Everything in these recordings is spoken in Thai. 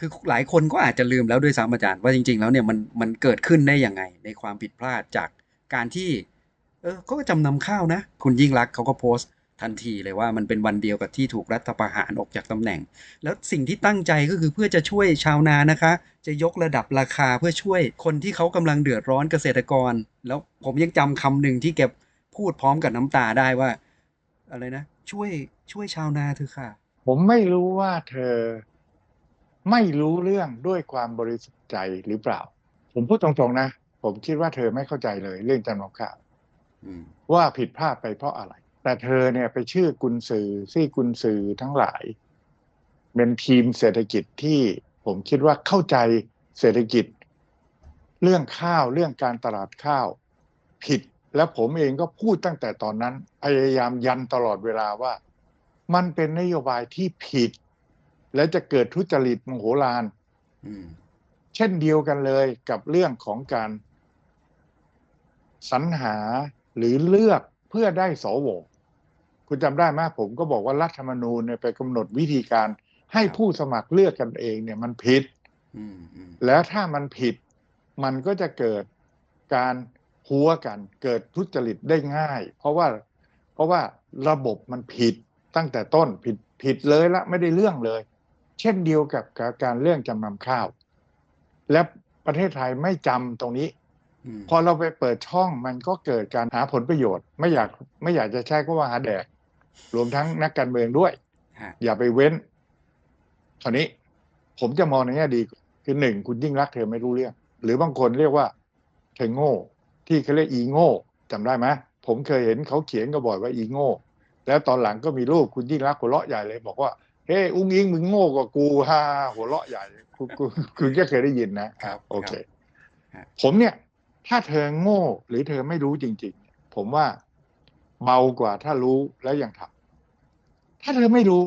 คือหลายคนก็อาจจะลืมแล้วด้วยซ้ำอาจารย์ว่าจริง ๆ แล้วเนี่ยมันมันเกิดขึ้นได้ยังไง ในความผิดพลาดจากการที่ เออเขาก็จำนำข้าวนะ คุณยิ่งรักเขาก็โพสต์ทันทีเลยว่ามันเป็นวันเดียวกับที่ถูกรัฐประหารออกจากตำแหน่ง แล้วสิ่งที่ตั้งใจก็คือเพื่อจะช่วยชาวนานะคะ จะยกระดับราคาเพื่อช่วยคนที่เขากำลังเดือดร้อนเกษตรกร แล้วผมยังจำคำหนึ่งที่แกพูดพร้อมกับน้ำตาได้ว่า อะไรนะ ช่วยช่วยชาวนาเถอะค่ะ ผมไม่รู้ว่าเธอ ไม่รู้เรื่องด้วยความบริสุทธิ์ใจหรือเปล่า ผมพูดตรงๆนะ ผมคิดว่าเธอไม่เข้าใจเลย เรื่องจำนำข้าวอืมว่าผิดพลาดไปเพราะอะไร แต่เธอเนี่ยไปชื่อกุนซือซี่กุนซือทั้งหลาย เป็นทีมเศรษฐกิจที่ผมคิดว่าเข้าใจเศรษฐกิจ เรื่องข้าวเรื่องการตลาดข้าว ผิดแล้วผมเองก็พูดตั้งแต่ตอนนั้น พยายามยันตลอดเวลาว่า มันเป็นนโยบายที่ผิด และจะเกิดทุจริตมโหฬารอืมเช่นเดียวกันเลยกับเรื่องของการสรรหาหรือเลือกเพื่อได้สวคุณจำได้ไหมผมก็บอกว่ารัฐธรรมนูญเนี่ยไปกำหนดวิธีการให้ผู้สมัครเลือกกันเองเนี่ยมันผิดอืมอืมแล้วถ้ามันผิด มันก็จะเกิดการหัวกัน เกิดทุจริตได้ง่าย เพราะว่า เพราะว่าระบบมันผิดตั้งแต่ต้นผิดผิดเลยละไม่ได้เรื่องเลย เช่นเดียวกับการเรื่องจำนำข้าว และประเทศไทยไม่จำตรงนี้อืมพอเราไปเปิดช่องมันก็เกิดการหาผลประโยชน์ ไม่อยากไม่อยากจะใช้ก็ว่าหาแดก รวมทั้งนักการเมืองด้วยฮะอย่าไปเว้นคราวนี้ผมจะมองในแง่ดีคือหนึ่งคุณยิ่งรักษณ์เธอไม่รู้เรื่อง หรือบางคนเรียกว่าเธอโง่ ที่เขาเรียกอีโง่จำได้ไหมผมเคยเห็นเขาเขียนก็บ่อยว่าอีโง่ แล้วตอนหลังก็มีรูปคุณยิ่งรักษณ์หัวเราะใหญ่เลย บอกว่า เฮ้ยอุ้งอิงมึงโง่กว่ากูฮ่าหัวเราะใหญ่คุณคุณคุณก็เคยได้ยินนะครับโอเคครับผมเนี่ย ถ้าเธอโง่หรือเธอไม่รู้จริง ๆ ผมว่าเบากว่าถ้ารู้แล้วยังทำถ้าเธอไม่รู้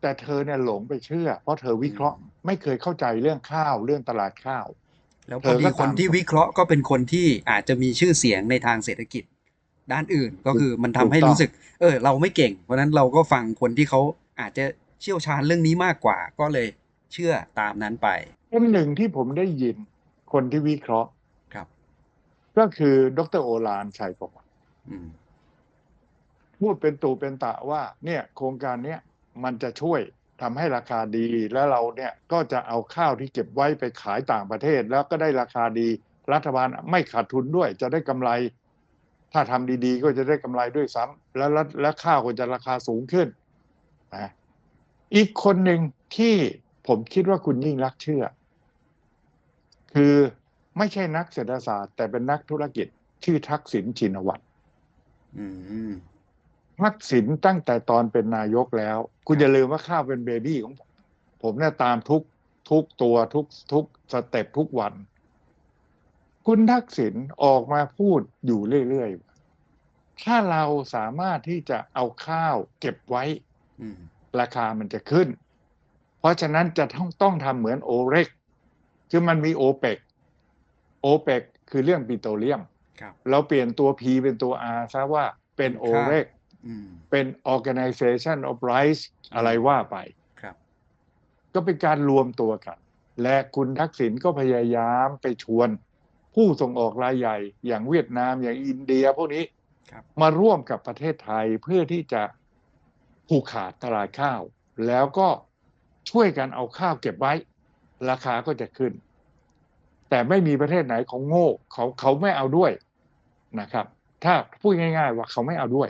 แต่เธอเนี่ยหลงไปเชื่อ เพราะเธอวิเคราะห์ไม่เคยเข้าใจเรื่องข้าวเรื่องตลาดข้าว แล้วพเธออดีก็คนตามที่วิเคราะห์ก็เป็นคนที่อาจจะมีชื่อเสียงในทางเศรษฐกิจ ด้านอื่นก็คือมันทำให้ถูกต้องรู้สึก เออ เราไม่เก่ง เพราะฉะนั้นเราก็ฟังคนที่เขาอาจจะ เชี่ยวชาญเรื่องนี้มากกว่า ก็เลยเชื่อตามนั้นไปเป็นหนึ่งที่ผมได้ยินคนที่วิเคราะห์ครับ ก็คือดรโอฬารชัยประวัติอืมพูดเป็นตูเป็นตะว่า เนี่ย โครงการเนี้ยมันจะช่วยทำให้ราคาดีแล้วเราเนี่ยก็จะเอาข้าวที่เก็บไว้ไปขายต่างประเทศ แล้วก็ได้ราคาดี รัฐบาลไม่ขาดทุนด้วย จะได้กำไร ถ้าทำดีๆ ก็จะได้กำไรด้วยซ้ำแล้วแล้วแล้วข้าวก็จะราคาสูงขึ้นนะ อีกคนหนึ่งที่ผมคิดว่าคุณยิ่งรักษณ์เชื่อ คือไม่ใช่นักเศรษฐศาสตร์ แต่เป็นนักธุรกิจชื่อทักษิณชินวัตรอืมทักษิณตั้งแต่ตอนเป็นนายกแล้ว คุณอย่าลืมว่าข้าวเป็นเบบี้ของผม ผมเนี่ยตามทุกทุกตัวทุกทุกสเต็ปทุกวัน คุณทักษิณออกมาพูดอยู่เรื่อยๆ ถ้าเราสามารถที่จะเอาข้าวเก็บไว้อืม ราคามันจะขึ้น เพราะฉะนั้นจะต้องต้องทำเหมือนโอเรกคือมันมีโอเปกโอเปกคือเรื่องปิโตรเลียมครับเราเปลี่ยนตัว P เป็นตัว R ซะว่าเป็นโอเรกอืมเป็น organization of rights อะไรว่าไปครับก็เป็นการรวมตัวกัน และคุณทักษิณก็พยายามไปชวน ผู้ส่งออกรายใหญ่ อย่างเวียดนามอย่างอินเดียพวกนี้ครับมาร่วมกับประเทศไทยเพื่อที่จะ ผูกขาดตลาดข้าว แล้วก็ช่วยกันเอาข้าวเก็บไว้ ราคาก็จะขึ้น แต่ไม่มีประเทศไหนของโง่เขาเขาไม่เอาด้วยนะครับ ถ้าพูดง่าย ๆ ว่าเขาไม่เอาด้วย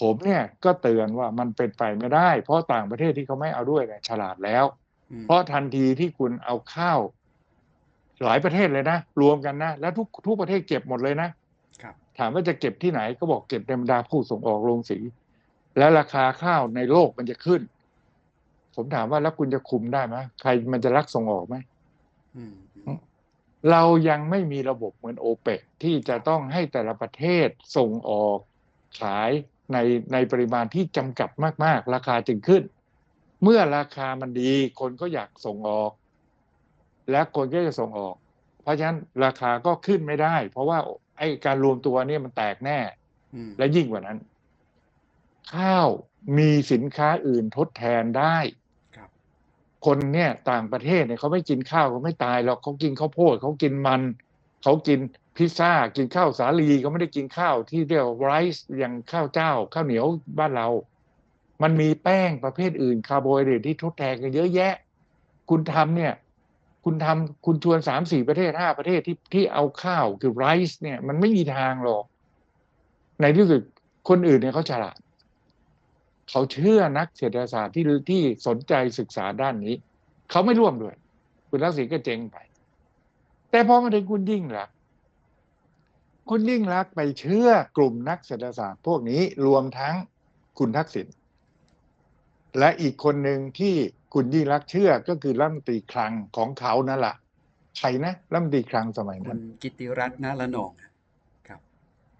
ผมเนี่ยก็เตือนว่ามันเป็นไปไม่ได้ เพราะต่างประเทศที่เขาไม่เอาด้วยเนี่ยฉลาดแล้วอืมเพราะทันทีที่คุณเอาข้าว หลายประเทศเลยนะรวมกันนะแล้วทุกทุกประเทศเก็บหมดเลยนะครับถามว่าจะเก็บที่ไหนก็บอกเก็บในบรรดาผู้ส่งออกโรงสี และราคาข้าวในโลกมันจะขึ้น ผมถามว่าแล้วคุณจะคุมได้ไหมใครมันจะรักส่งออกไหมอืมอืมเรายังไม่มีระบบเหมือนโอเปกที่จะต้องให้แต่ละประเทศส่งออกขายในในปริมาณที่จำกัดมาก ๆ ราคาจึงขึ้น เมื่อราคามันดี คนก็อยากส่งออก และคนก็จะส่งออก เพราะฉะนั้นราคาก็ขึ้นไม่ได้ เพราะว่าไอ้การรวมตัวเนี่ยมันแตกแน่อืมและยิ่งกว่านั้น ข้าวมีสินค้าอื่นทดแทนได้ครับคนเนี่ยต่างประเทศเนี่ยเขาไม่กินข้าวเขาไม่ตายหรอกเขากินข้าวโพดเขากินมัน เขากินพิซซ่ากินข้าวสาลีเขาไม่ได้กินข้าวที่เรียกไรซ์อย่างข้าวเจ้า ข้าวเหนียวบ้านเรา มันมีแป้งประเภทอื่นคาร์โบไฮเดรตที่ทดแทนกันเยอะแยะ คุณทำเนี่ย คุณทำคุณชวนสามสี่ประเทศห้าประเทศที่ที่เอาข้าวคือไรซ์เนี่ย มันไม่มีทางหรอก ในที่สุดคนอื่นเนี่ยเขาฉลาด เขาเชื่อนักเศรษฐศาสตร์ที่ที่สนใจศึกษาด้านนี้ เขาไม่ร่วมด้วย คุณทักษิณก็เจ๊งไป แต่พอมาถึงคุณยิ่งลักษณ์คุณยิ่งลักษณ์ไปเชื่อกลุ่มนักเศรษฐศาสตร์พวกนี้รวมทั้งคุณทักษิณและอีกคนหนึ่งที่คุณยิ่งรักษณ์เชื่อก็คือรัฐมนตรีคลังของเขานั่นแหละใครนะรัฐมนตรีคลังสมัยนั้นกิติรัตน์นะละนอง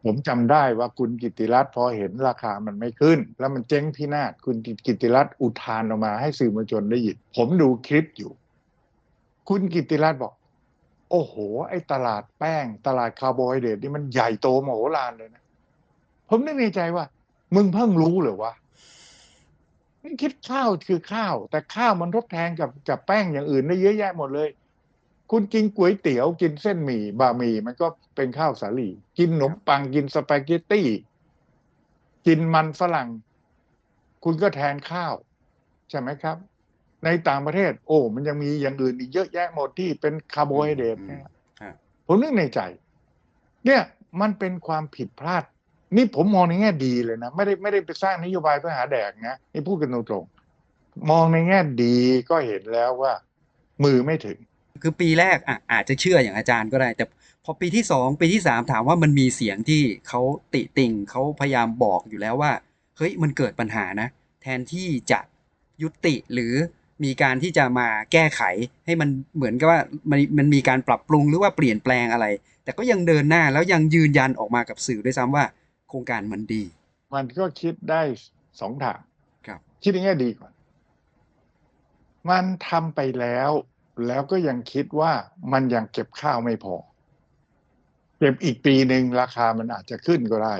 ผมจำได้ว่าคุณกิติรัตน์พอเห็นราคามันไม่ขึ้น แล้วมันเจ๊งพินาศคุณกิติรัตน์อุทานออกมาให้สื่อมวลชนได้ยินผมดูคลิปอยู่ คุณกิติรัตน์บอก โอ้โห ไอ้ตลาดแป้ง ตลาดคาร์โบไฮเดรตนี่มันใหญ่โตมโหฬารเลยนะ ผมนึกในใจว่า มึงเพิ่งรู้เหรือวะคิดข้าวคือข้าว แต่ข้าวมันทดแทนกับกับแป้งอย่างอื่นได้เยอะแยะหมดเลย คุณกินก๋วยเตี๋ยวกินเส้นหมี่บะหมี่มันก็เป็นข้าวสาลีกินขนมปังกินสปาเกตตี้ กินมันฝรั่ง คุณก็แทนข้าว ใช่ไหมครับ ในต่างประเทศ โอ้ มันยังมีอย่างอื่นอีกเยอะแยะหมดที่เป็นคาร์โบไฮเดรตอืมนะฮะผมนึกในใจ เนี่ยมันเป็นความผิดพลาด นี่ผมมองในแง่ดีเลยนะ ไม่ได้ไม่ได้ไปสร้างนโยบายเพื่อหาแดกนะนี่พูดกันตรงๆมองในแง่ดีก็เห็นแล้วว่า มือไม่ถึง คือปีแรกอะอาจจะเชื่ออย่างอาจารย์ก็ได้ แต่พอปีที่สองปีที่สามถามว่ามันมีเสียงที่เขาติติงเขาพยายามบอกอยู่แล้วว่าเฮ้ยมันเกิดปัญหานะ แทนที่จะยุติหรือมีการที่จะมาแก้ไขให้มันเหมือนกับว่ามันมันมีการปรับปรุงหรือว่าเปลี่ยนแปลงอะไร แต่ก็ยังเดินหน้าแล้วยังยืนยันออกมากับสื่อด้วยซ้ำว่า โครงการมันดี มันก็คิดได้สองทางครับ คิดในแง่ดีก่อน มันทำไปแล้ว แล้วก็ยังคิดว่ามันยังเก็บข้าวไม่พอ เก็บอีกปีหนึ่งราคามันอาจจะขึ้นก็ได้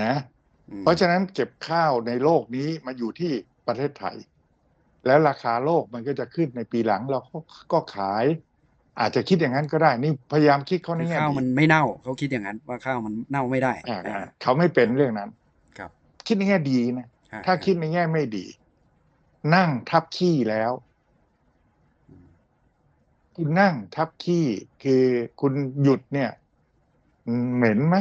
นะอืมเพราะฉะนั้นเก็บข้าวในโลกนี้มาอยู่ที่ประเทศไทย แล้วราคาโลกมันก็จะขึ้นในปีหลังเราก็ก็ขาย อาจจะคิดอย่างนั้นก็ได้ นี่พยายามคิดเขาในคือแง่ข้าวดีมันไม่เน่า เขาคิดอย่างนั้น ว่าข้าวมันเน่าไม่ได้อ่าอ่าเขาไม่เป็นเรื่องนั้น ครับ คิดในแง่ดีนะฮะถ้าคิดในแง่ไม่ดี นั่งทับขี้แล้วอืม คุณนั่งทับขี้คือคุณหยุดเนี่ย เหม็นไหม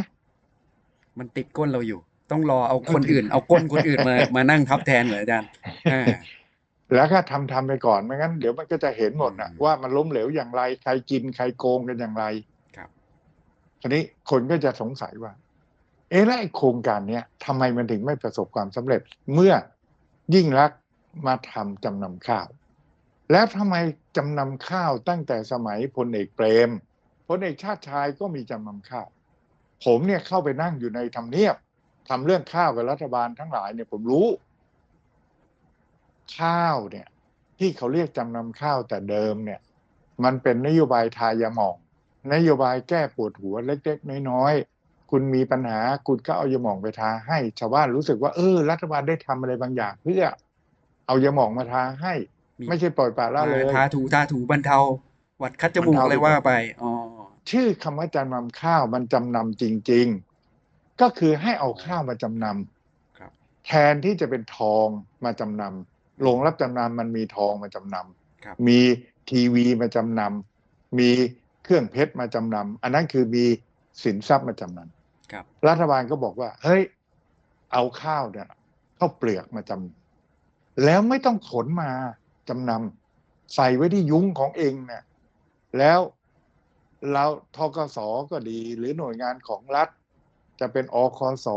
มันติดก้นเราอยู่ ต้องรอเอาคนอื่น เอาก้นคนอื่นมามานั่งทับแทนเหรออาจารย์อ่าแล้วก็ทำทำไปก่อนไม่งั้นเดี๋ยวมันก็จะเห็นหมดนะอืมว่ามันล้มเหลวอย่างไร ใครกินใครโกงกันอย่างไร ครับทีนี้คนก็จะสงสัยว่า เอ๊ะแล้วไอ้โครงการเนี้ยทำไมมันถึงไม่ประสบความสำเร็จ เมื่อยิ่งรักษณ์มาทำจำนำข้าว แล้วทำไมจำนำข้าวตั้งแต่สมัยพลเอกเปรมพลเอกชาติชายก็มีจำนำข้าว ผมเนี่ยเข้าไปนั่งอยู่ในทำเนียบทำเรื่องข้าวกับรัฐบาลทั้งหลายเนี่ยผมรู้ ข้าวเนี่ยที่เขาเรียกจำนำข้าวแต่เดิมเนี่ย มันเป็นนโยบายทายาหมอง นโยบายแก้ปวดหัวเล็กๆน้อยๆคุณมีปัญหาคุณก็เอายาหมองไปทาให้ ชาวบ้านรู้สึกว่าเออ รัฐบาลได้ทำอะไรบางอย่างเพื่อเอายาหมองมาทาให้ ไม่ใช่ปล่อยปละละเลยทาถูทาถูบรรเทาหวัดคัดจมูกบรรเทาอะไรว่าไปอ๋อชื่อคำว่าจำนำข้าวมันจำนำจริง ๆ ก็คือให้เอาข้าวมาจำนำครับแทนที่จะเป็นทองมาจำนำโรงรับจำนำมันมีทองมาจำนครับำมีทีวีมาจำนำมีเครื่องเพชรมาจำนำอันนั้นคือมีสินทรัพย์มาจำนครับำรัฐบาลก็บอกว่า เฮ้ย เอาข้าวเนี่ยข้าวเปลือกมาจำแล้วไม่ต้องขนมา จำนำใส่ไว้ที่ยุ้งของเองเนี่ยแล้วเราทกสก็ดี หรือหน่วยงานของรัฐ จะเป็นอคส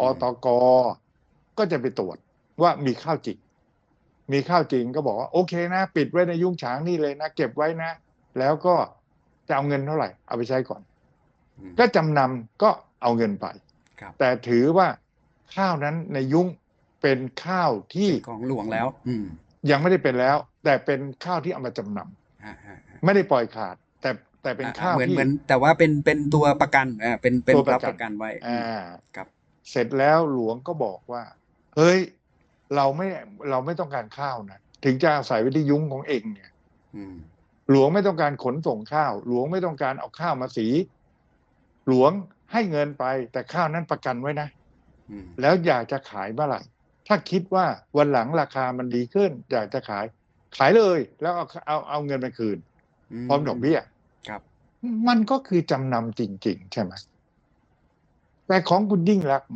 อตกก็จะไปตรวจว่ามีข้าวจริงมีข้าวจริงก็บอกว่าโอเคนะ ปิดไว้ในยุ้งฉางนี่เลยนะ เก็บไว้นะ แล้วก็จะเอาเงินเท่าไหร่ เอาไปใช้ก่อนอืมก็จำนำก็เอาเงินไปครับแต่ถือว่าข้าวนั้นในยุ้งเป็นข้าวที่ของหลวงแล้วอืม ยังไม่ได้เป็นแล้ว แต่เป็นข้าวที่เอามาจำนำฮะฮะฮะไม่ได้ปล่อยขาด แต่แต่เป็นอ่าข้าวเหมือนที่เหมือน แต่ว่าเป็นเป็นตัวประกันอ่าเป็นเป็นตัวประรับกันประกันไว้อ่าครับ เสร็จแล้วหลวงก็บอกว่า เฮ้ย เราไม่เราไม่ต้องการข้าวนะถึงจะอาศัยไว้ที่ยุ้งของเองเนี่ยอืมหลวงไม่ต้องการขนส่งข้าว หลวงไม่ต้องการเอาข้าวมาสี หลวงให้เงินไป แต่ข้าวนั้นประกันไว้นะอืมแล้วอยากจะขายเมื่อไหร่ ถ้าคิดว่าวันหลังราคามันดีขึ้นอยากจะขาย ขายเลย แล้วเอาเอาเอาเงินไปคืน พร้อมดอกเบี้ยครับ มันก็คือจำนำจริง ๆ ใช่ไหมแต่ของคุณยิ่งรักษณ์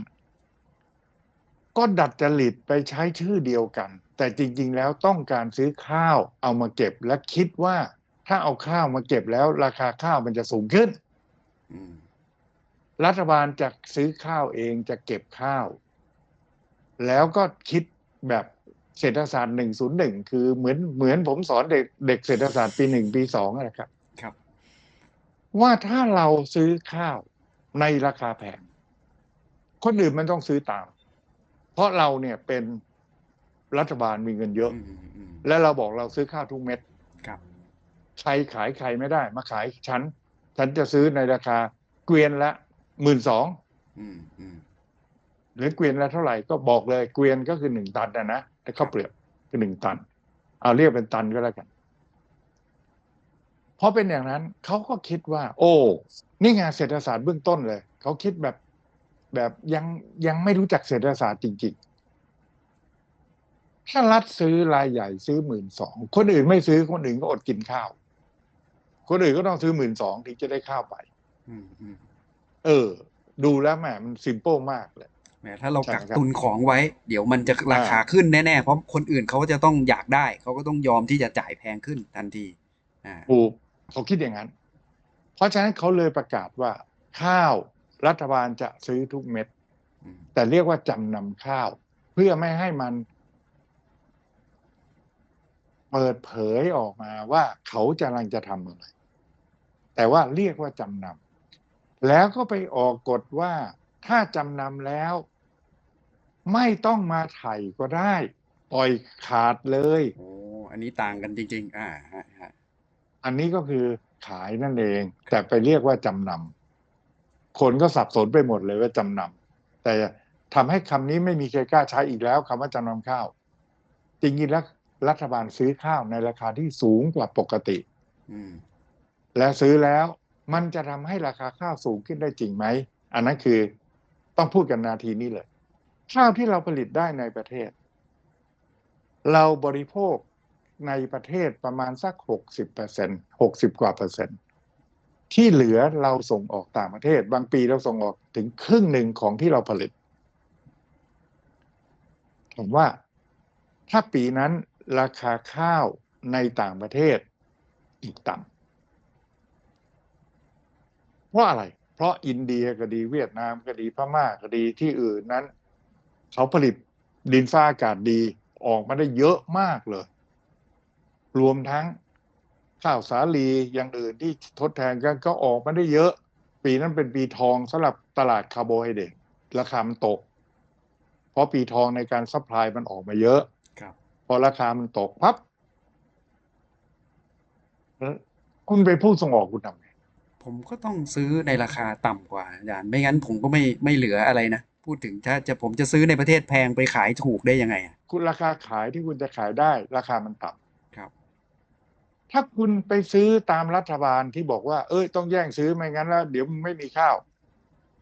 ก็ดัดจริตไปใช้ชื่อเดียวกัน แต่จริง ๆ แล้วต้องการซื้อข้าวเอามาเก็บและคิดว่าถ้าเอาข้าวมาเก็บแล้วราคาข้าวมันจะสูงขึ้นอืมรัฐบาลจะซื้อข้าวเองจะเก็บข้าว แล้วก็คิดแบบเศรษฐศาสตร์หนึ่งศูนย์หนึ่งคือเหมือนเหมือนผมสอนเด็กเด็กเศรษฐศาสตร์ปีหนึ่งปีสองนะครับ ครับ ว่าถ้าเราซื้อข้าวในราคาแพงคนอื่นมันต้องซื้อตาม เพราะเราเนี่ยเป็นรัฐบาลมีเงินเยอะอืมอืมและเราบอกเราซื้อข้าวทุกเม็ดครับใครขายใครไม่ได้ มาขายฉัน ฉันจะซื้อในราคาเกวียนละหมื่นสอง อืมอืมหรือเกวียนละเท่าไหร่ก็บอกเลยเกวียนก็คือหนึ่งตันนะนะแต่ข้าวเปลือกคือหนึ่งตัน เอาเรียกเป็นตันก็แล้วกันเพราะเป็นอย่างนั้นเขาก็คิดว่า โอ้นี่ไงเศรษฐศาสตร์เบื้องต้นเลยเขาคิดแบบแบบยังยังไม่รู้จักเศรษฐศาสตร์จริงๆ ถ้ารัฐซื้อรายใหญ่ซื้อหมื่นสองคนอื่นไม่ซื้อคนอื่นก็อดกินข้าว คนอื่นก็ต้องซื้อหมื่นสองถึงจะได้ข้าวไปอืมอืมเออ ดูแล้วแหมมันซิมเปิลมากเลยแหม ถ้าเราใช่กักครับตุนของไว้ เดี๋ยวมันจะราคาขึ้นแน่ๆ เพราะคนอื่นเขาก็จะต้องอยากได้ เขาก็ต้องยอมที่จะจ่ายแพงขึ้นทันทีอ่าถูกเขาคิดอย่างนั้น เพราะฉะนั้นเขาเลยประกาศว่า ข้าวรัฐบาลจะซื้อทุกเม็ดอืมแต่เรียกว่าจำนำข้าว เพื่อไม่ให้มัน เปิดเผยออกมาว่าเขาจะกำลังจะทำอะไร แต่ว่าเรียกว่าจำนำแล้วก็ไปออกกฎว่าถ้าจำนำแล้ว ไม่ต้องมาไถ่ก็ได้ปล่อยขาดเลย โอ้อันนี้ต่างกันจริง ๆ อ่าฮะฮะอันนี้ก็คือขายนั่นเอง แต่ไปเรียกว่าจำนำคนก็สับสนไปหมดเลยว่าจำนำแต่ทำให้คำนี้ไม่มีใครกล้าใช้อีกแล้วคำว่าจำนำข้าว จริงๆแล้วรัฐบาลซื้อข้าวในราคาที่สูงกว่าปกติ อืม และซื้อแล้วมันจะทำให้ราคาข้าวสูงขึ้นได้จริงไหม อันนั้นคือต้องพูดกันนาทีนี้เลย ข้าวที่เราผลิตได้ในประเทศ เราบริโภคในประเทศประมาณสักหกสิบเปอร์เซ็นหกสิบกว่าเปอร์เซ็นต์ที่เหลือเราส่งออกต่างประเทศ บางปีเราส่งออกถึงครึ่งหนึ่งของที่เราผลิต ผมว่าถ้าปีนั้นราคาข้าวในต่างประเทศอีกต่ำเพราะอะไร เพราะอินเดียก็ดีเวียดนามก็ดีพม่าก็ดีที่อื่นนั้น เขาผลิตดินฟ้าอากาศดีออกมาได้เยอะมากเลย รวมทั้งข้าวสาลีอย่างอื่นที่ทดแทนกันก็ออกมาได้เยอะ ปีนั้นเป็นปีทองสำหรับตลาดคาร์โบไฮเดรตราคามันตก เพราะปีทองในการซัพพลายมันออกมาเยอะครับพอราคามันตกพับแล้วคุณไปนผู้ส่งออกคุณทำไงผมก็ต้องซื้อในราคาต่ำกว่าอาจารย์ไม่งั้นผมก็ไม่ไม่เหลืออะไรนะ พูดถึงถ้าจะผมจะซื้อในประเทศแพงไปขายถูกได้ยังไงอะคุณราคาขายที่คุณจะขายได้ราคามันต่ำครับ ถ้าคุณไปซื้อตามรัฐบาลที่บอกว่า เอ้ยต้องแย่งซื้อไม่งั้นแล้วเดี๋ยวมึงไม่มีข้าว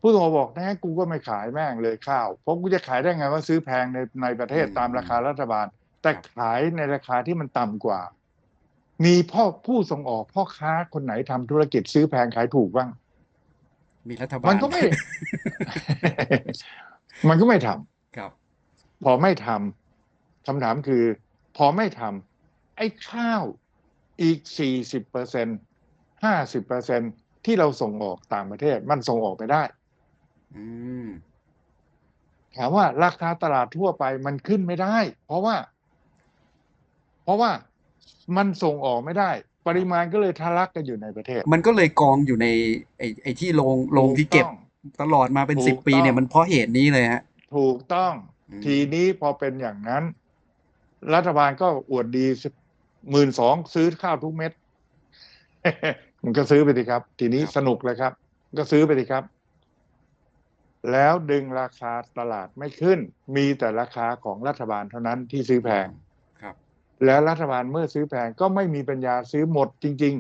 ผู้ส่งออกบอกนะกูก็ไม่ขายแม่งเลยข้าวเพราะกูจะขายได้ไงว่าซื้อแพงในในประเทศตามราคารัฐบาล แต่ขายในราคาที่มันต่ำกว่า มีพ่อผู้ส่งออกพ่อค้าคนไหนทำธุรกิจซื้อแพงขายถูกบ้าง มีรัฐบาลมันก็ไม่ มันก็ไม่ทำครับ พอไม่ทำคำถามคือ พอไม่ทำไอ้ข้าวอีกสี่สิบเปอร์เซ็นห้าสิบเปอร์เซ็นที่เราส่งออกต่างประเทศ มันส่งออกไปได้อืมถามว่าราคาตลาดทั่วไปมันขึ้นไม่ได้ เพราะว่า เพราะว่ามันส่งออกไม่ได้ ปริมาณก็เลยทะลักกันอยู่ในประเทศ มันก็เลยกองอยู่ในไอ้ไอ้ที่โรงโรงที่เก็บถู ต้องตลอดมาเป็นถูกสิบปีต้องเนี่ยมันเพราะเหตุนี้เลยฮะ ถูกต้องอืมทีนี้พอเป็นอย่างนั้น รัฐบาลก็อวดดีหมื่นสองซื้อข้าวทุกเม็ด มันก็ซื้อไปสิครับ ทีนี้สนุกเลยครับ ก็ซื้อไปสิครับ แล้วดึงราคาตลาดไม่ขึ้น มีแต่ราคาของรัฐบาลเท่านั้นที่ซื้อแพงครับแล้วรัฐบาลเมื่อซื้อแพงก็ไม่มีปัญญาซื้อหมดจริง